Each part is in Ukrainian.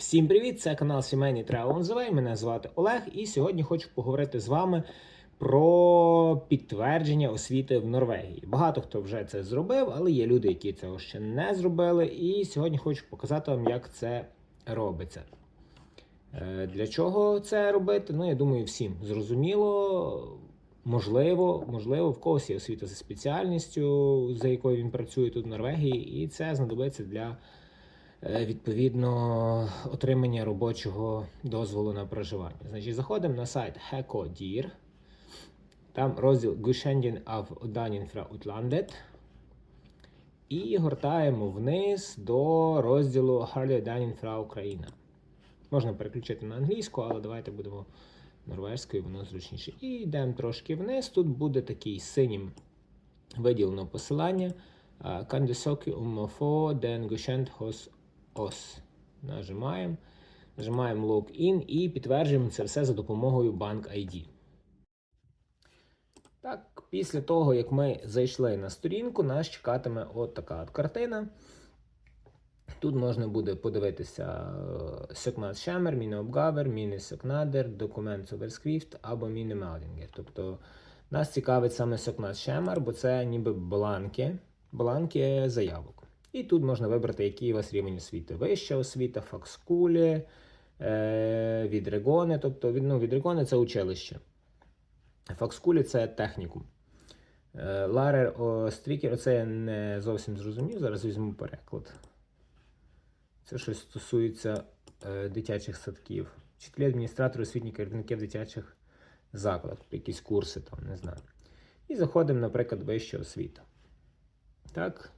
Всім привіт! Це канал Сімейний Travel Мене звати Олег, і сьогодні хочу поговорити з вами про підтвердження освіти в Норвегії. Багато хто вже це зробив, але є люди, які цього ще не зробили. І сьогодні хочу показати вам, як це робиться. Е, Для чого це робити? Ну, я думаю, всім зрозуміло. Можливо, можливо, в когось є освіта за спеціальністю, за якою він працює тут в Норвегії, і це знадобиться для відповідно отримання робочого дозволу на проживання. Значить, заходимо на сайт HECODIR, там розділ Gushendin av Danin fra Utlandet. І гортаємо вниз до розділу Harley Danin Україна. Можна переключити на англійську, але давайте будемо норвезькою, воно зручніше. І йдемо трошки вниз. Тут буде такий синім виділено посилання. Kan søke om å den oss? Нажимаємо. Нажимаємо Login і підтверджуємо це все за допомогою Bank ID. Так, після того, як ми зайшли на сторінку, нас чекатиме от така от картина. Тут можна буде подивитися Schemmer, Mine Обгавер, Mine Söknader, Документ Overskrift або Meldinger. Тобто нас цікавить саме Schemmer, бо це ніби бланки, бланки заявок. І тут можна вибрати, який у вас рівень освіти. Вища освіта, факскулі, е, відрегони. Тобто ну, відрегони це училище. Факскулі це технікум. Е, Ларер Стрікер, оце я не зовсім зрозумів. Зараз візьму переклад. Це щось стосується е, дитячих садків. Вчителі, адміністратори, освітні керівники в дитячих тобто якісь курси там, не знаю. І заходимо, наприклад, вища освіта. Так,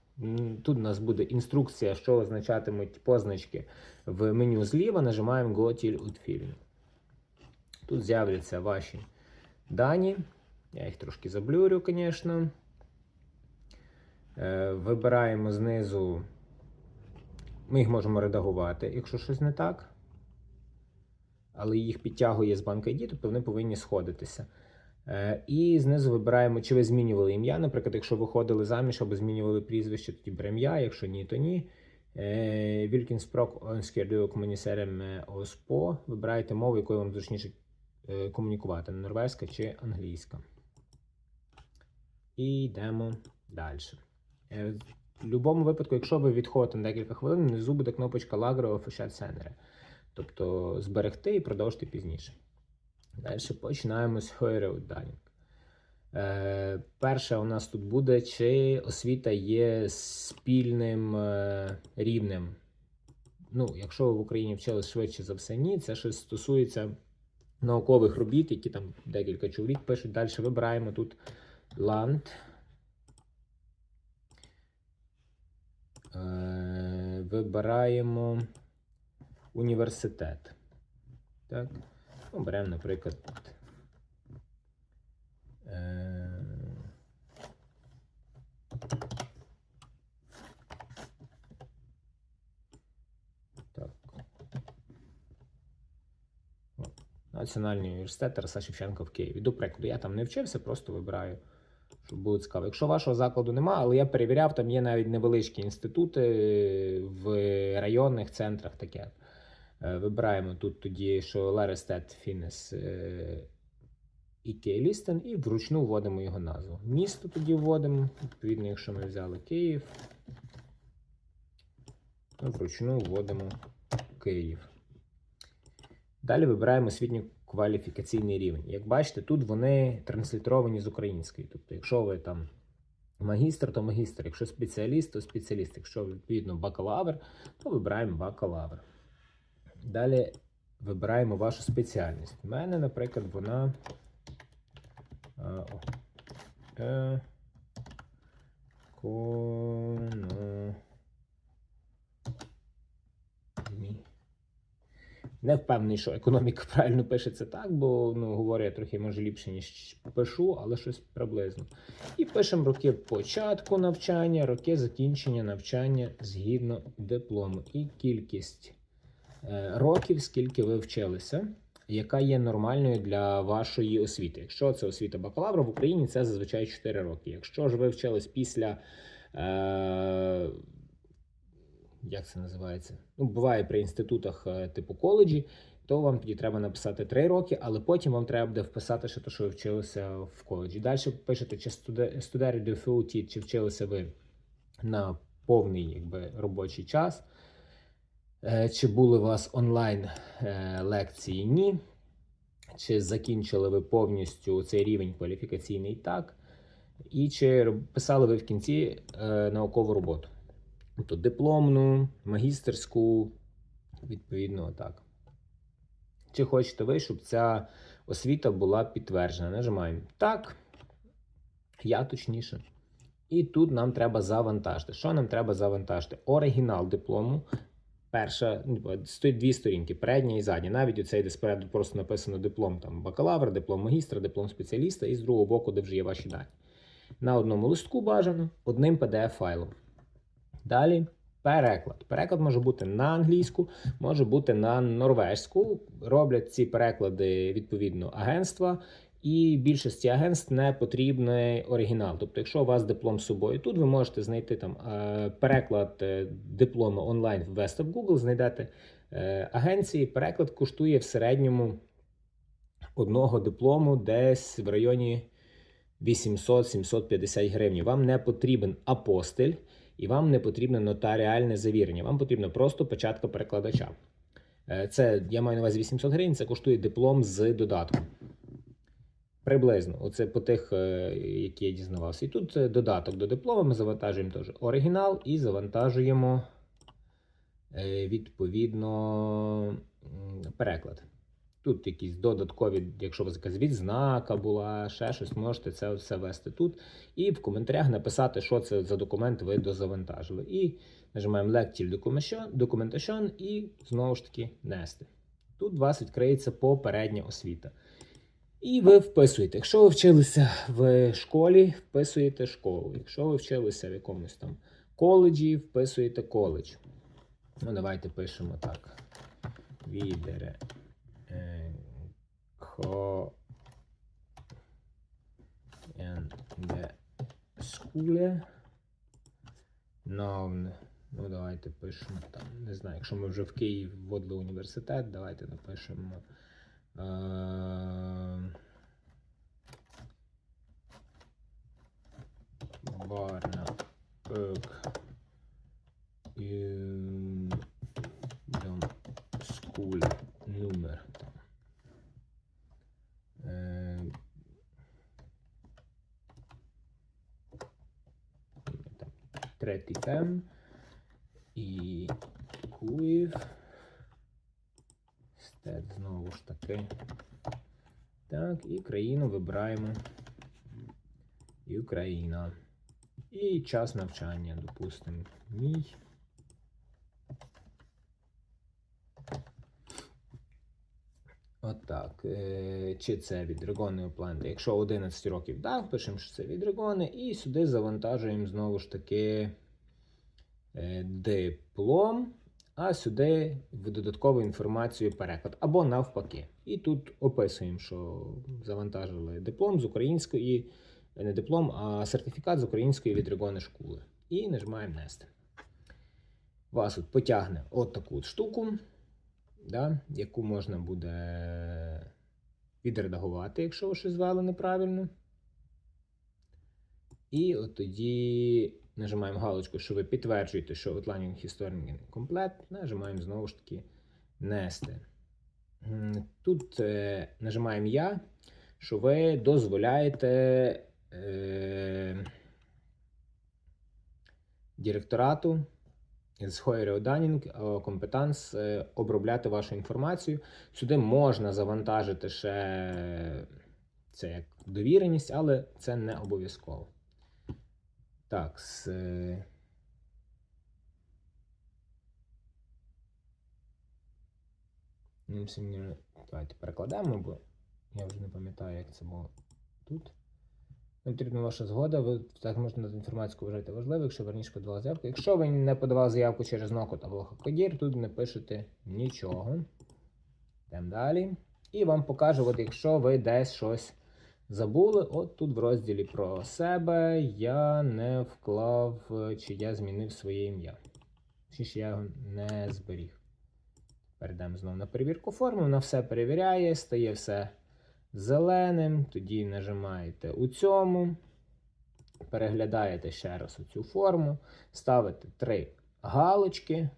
тут у нас буде інструкція, що означатимуть позначки в меню зліва. Нажимаємо Go til utfilling. Тут з'являться ваші дані. Я їх трошки заблюрю, звісно. Е, Вибираємо знизу. Ми їх можемо редагувати, якщо щось не так. Але їх підтягує з банк ID, тобто вони повинні сходитися. Е, І знизу вибираємо, чи ви змінювали ім'я. Наприклад, якщо виходили заміж або змінювали прізвище, тоді ім'я, якщо ні, то ні. Hvilken språk ønsker du? Вибираєте мову, якою вам зручніше е, комунікувати: норвезька чи англійська. І йдемо далі. Е, В будь-якому випадку, якщо ви відходите на декілька хвилин, внизу буде кнопочка Lagro Official Scenery. Тобто зберегти і продовжити пізніше. Далі починаємо з Høyre Е, перше у нас тут буде, чи освіта є спільним е, рівнем. Ну, якщо ви в Україні вчились швидше за все, ні. Це щось стосується наукових робіт, які там декілька чоловік пишуть. Далі вибираємо тут Land. Е, Вибираємо університет. Так. Ну, беремо, наприклад. Е, Так. Національний університет Тараса Шевченка в Києві. До прикладу, я там не вчився, просто вибираю, щоб було цікаво. Якщо вашого закладу немає, але я перевіряв, там є навіть невеличкі інститути в районних центрах таке. Е, Вибираємо тут тоді, що Ларестет Фінес і Кейлістен, і вручну вводимо його назву. Місто тоді вводимо, відповідно, якщо ми взяли Київ, то вручну вводимо Київ. Далі вибираємо освітньо кваліфікаційний рівень. Як бачите, тут вони транслітеровані з української. Тобто, якщо ви там магістр, то магістр, якщо спеціаліст, то спеціаліст. Якщо відповідно бакалавр, то вибираємо бакалавр. Далі вибираємо вашу спеціальність. У мене, наприклад, вона. А, е. Не впевнений, що економіка правильно пишеться так, бо ну, говорю я трохи може ліпше, ніж пишу, але щось приблизно. І пишемо роки початку навчання, роки закінчення навчання згідно диплому. І кількість років, скільки ви вчилися, яка є нормальною для вашої освіти. Якщо це освіта бакалавра в Україні, це зазвичай 4 роки. Якщо ж ви вчились після. Е, як це називається? Ну, буває при інститутах е, типу коледжі, то вам тоді треба написати 3 роки, але потім вам треба буде вписати ще те, що ви вчилися в коледжі. Далі пишете, чи студери до феуті, чи вчилися ви на повний якби, робочий час. Е, Чи були у вас онлайн е, лекції? Ні. Чи закінчили ви повністю цей рівень кваліфікаційний так? І чи писали ви в кінці е, наукову роботу? Тобто дипломну, магістерську, відповідно, так. Чи хочете ви, щоб ця освіта була підтверджена? Нажимаємо так. Я точніше. І тут нам треба завантажити. Що нам треба завантажити? Оригінал диплому. Перша, ну, стоїть дві сторінки, передня і задня. Навіть оцей, де спереду просто написано диплом там, бакалавра, диплом магістра, диплом спеціаліста, і з другого боку, де вже є ваші дані. На одному листку бажано, одним PDF-файлом. Далі переклад. Переклад може бути на англійську, може бути на норвежську. Роблять ці переклади відповідно агентства. І більшості агентств не потрібний оригінал. Тобто, якщо у вас диплом з собою тут, ви можете знайти там е, переклад е, диплому онлайн ввести в Google, знайдете е, агенції. Переклад коштує в середньому одного диплому десь в районі 800-750 гривень. Вам не потрібен апостиль і вам не потрібно нотаріальне завірення. Вам потрібна просто печатка перекладача. Це я маю на увазі 800 гривень. Це коштує диплом з додатком. Приблизно, оце по тих, е, які я дізнавався. І тут е, додаток до диплому. Ми завантажуємо теж оригінал і завантажуємо е, відповідно переклад. Тут якісь додаткові, якщо у вас якась відзнака була, ще щось, можете це все ввести тут. І в коментарях написати, що це за документ ви дозавантажили. І нажимаємо Documentation- Documentation і знову ж таки нести. Тут у вас відкриється попередня освіта. І ви вписуєте. Якщо ви вчилися в школі, вписуєте школу. Якщо ви вчилися в якомусь там коледжі, вписуєте коледж. Ну, давайте пишемо так. Відере. Ко. En de Ну, давайте пишемо там. Не знаю, якщо ми вже в Київ вводили університет, давайте напишемо. Е, Барна Ök Dom School номер там. Е, третій тем і Київ. Стет знову ж таки. Так, і країну вибираємо. І Україна. І час навчання, допустимо, мій. Отак. Е, Чи це від Регони Опланди? Якщо 11 років, так, пишемо, що це від Регони, і сюди завантажуємо знову ж таки е, диплом, а сюди в додаткову інформацію переклад або навпаки. І тут описуємо, що завантажили диплом з української, не диплом, а сертифікат з української від Регони школи. І нажимаємо нести. Вас тут потягне от таку от штуку, да, яку можна буде відредагувати, якщо ви щось звели неправильно. І от тоді нажимаємо галочку, що ви підтверджуєте, що Outlining Historing комплект. Нажимаємо знову ж таки нести. Тут е, нажимаємо Я, що ви дозволяєте е, директорату з Heuer Данінг компетенс е, обробляти вашу інформацію. Сюди можна завантажити ще це як довіреність, але це не обов'язково. Так, з... е, Ним Давайте перекладемо, бо я вже не пам'ятаю, як це було тут. Нам потрібна ваша згода, ви так можна інформацію вважати важливою, якщо верніше подавали заявку. Якщо ви не подавали заявку через Нокот або Хакодір, тут не пишете нічого. Йдемо далі. І вам покажу, от якщо ви десь щось забули, от тут в розділі про себе я не вклав, чи я змінив своє ім'я. Точніше, я його не зберіг. Перейдемо знову на перевірку форми. Вона все перевіряє, стає все зеленим. Тоді нажимаєте у цьому. Переглядаєте ще раз цю форму, ставите три галочки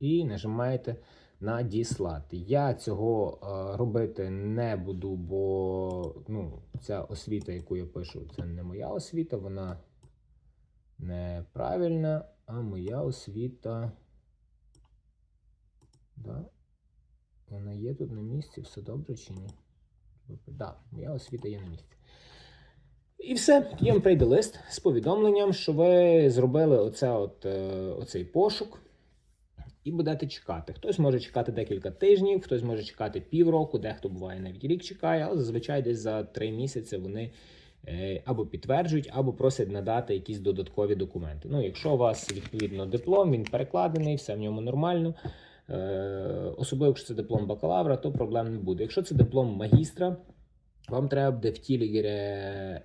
і нажимаєте надіслати. Я цього е, робити не буду, бо ну, ця освіта, яку я пишу, це не моя освіта, вона неправильна, а моя освіта. Да? Вона є тут на місці, все добре чи ні? Так, да, моя освіта є на місці. І все, вам прийде лист з повідомленням, що ви зробили оце от, е, оцей пошук і будете чекати. Хтось може чекати декілька тижнів, хтось може чекати півроку, дехто буває навіть рік чекає, але зазвичай десь за три місяці вони е, або підтверджують, або просять надати якісь додаткові документи. Ну, якщо у вас відповідно диплом, він перекладений, все в ньому нормально. Е, Особливо, якщо це диплом бакалавра, то проблем не буде. Якщо це диплом магістра, вам треба буде в тілі е,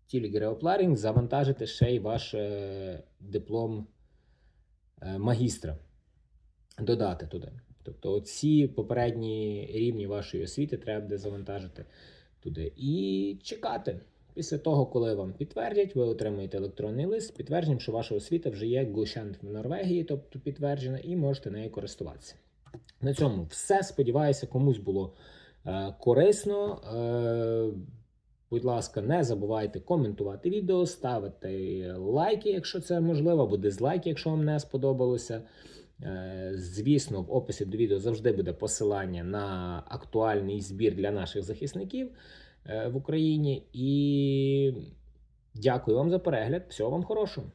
в тілі Опларінг завантажити ще й ваш диплом магістра. Додати туди. Тобто, ці попередні рівні вашої освіти треба буде завантажити туди. І чекати. Після того, коли вам підтвердять, ви отримаєте електронний лист з підтвердженням, що ваша освіта вже є Godkjent в Норвегії, тобто підтверджена, і можете нею користуватися. На цьому все. Сподіваюся, комусь було е, корисно. Е, будь ласка, не забувайте коментувати відео, ставити лайки, якщо це можливо, або дизлайки, якщо вам не сподобалося. Е, Звісно, в описі до відео завжди буде посилання на актуальний збір для наших захисників е, в Україні. І дякую вам за перегляд. Всього вам хорошого.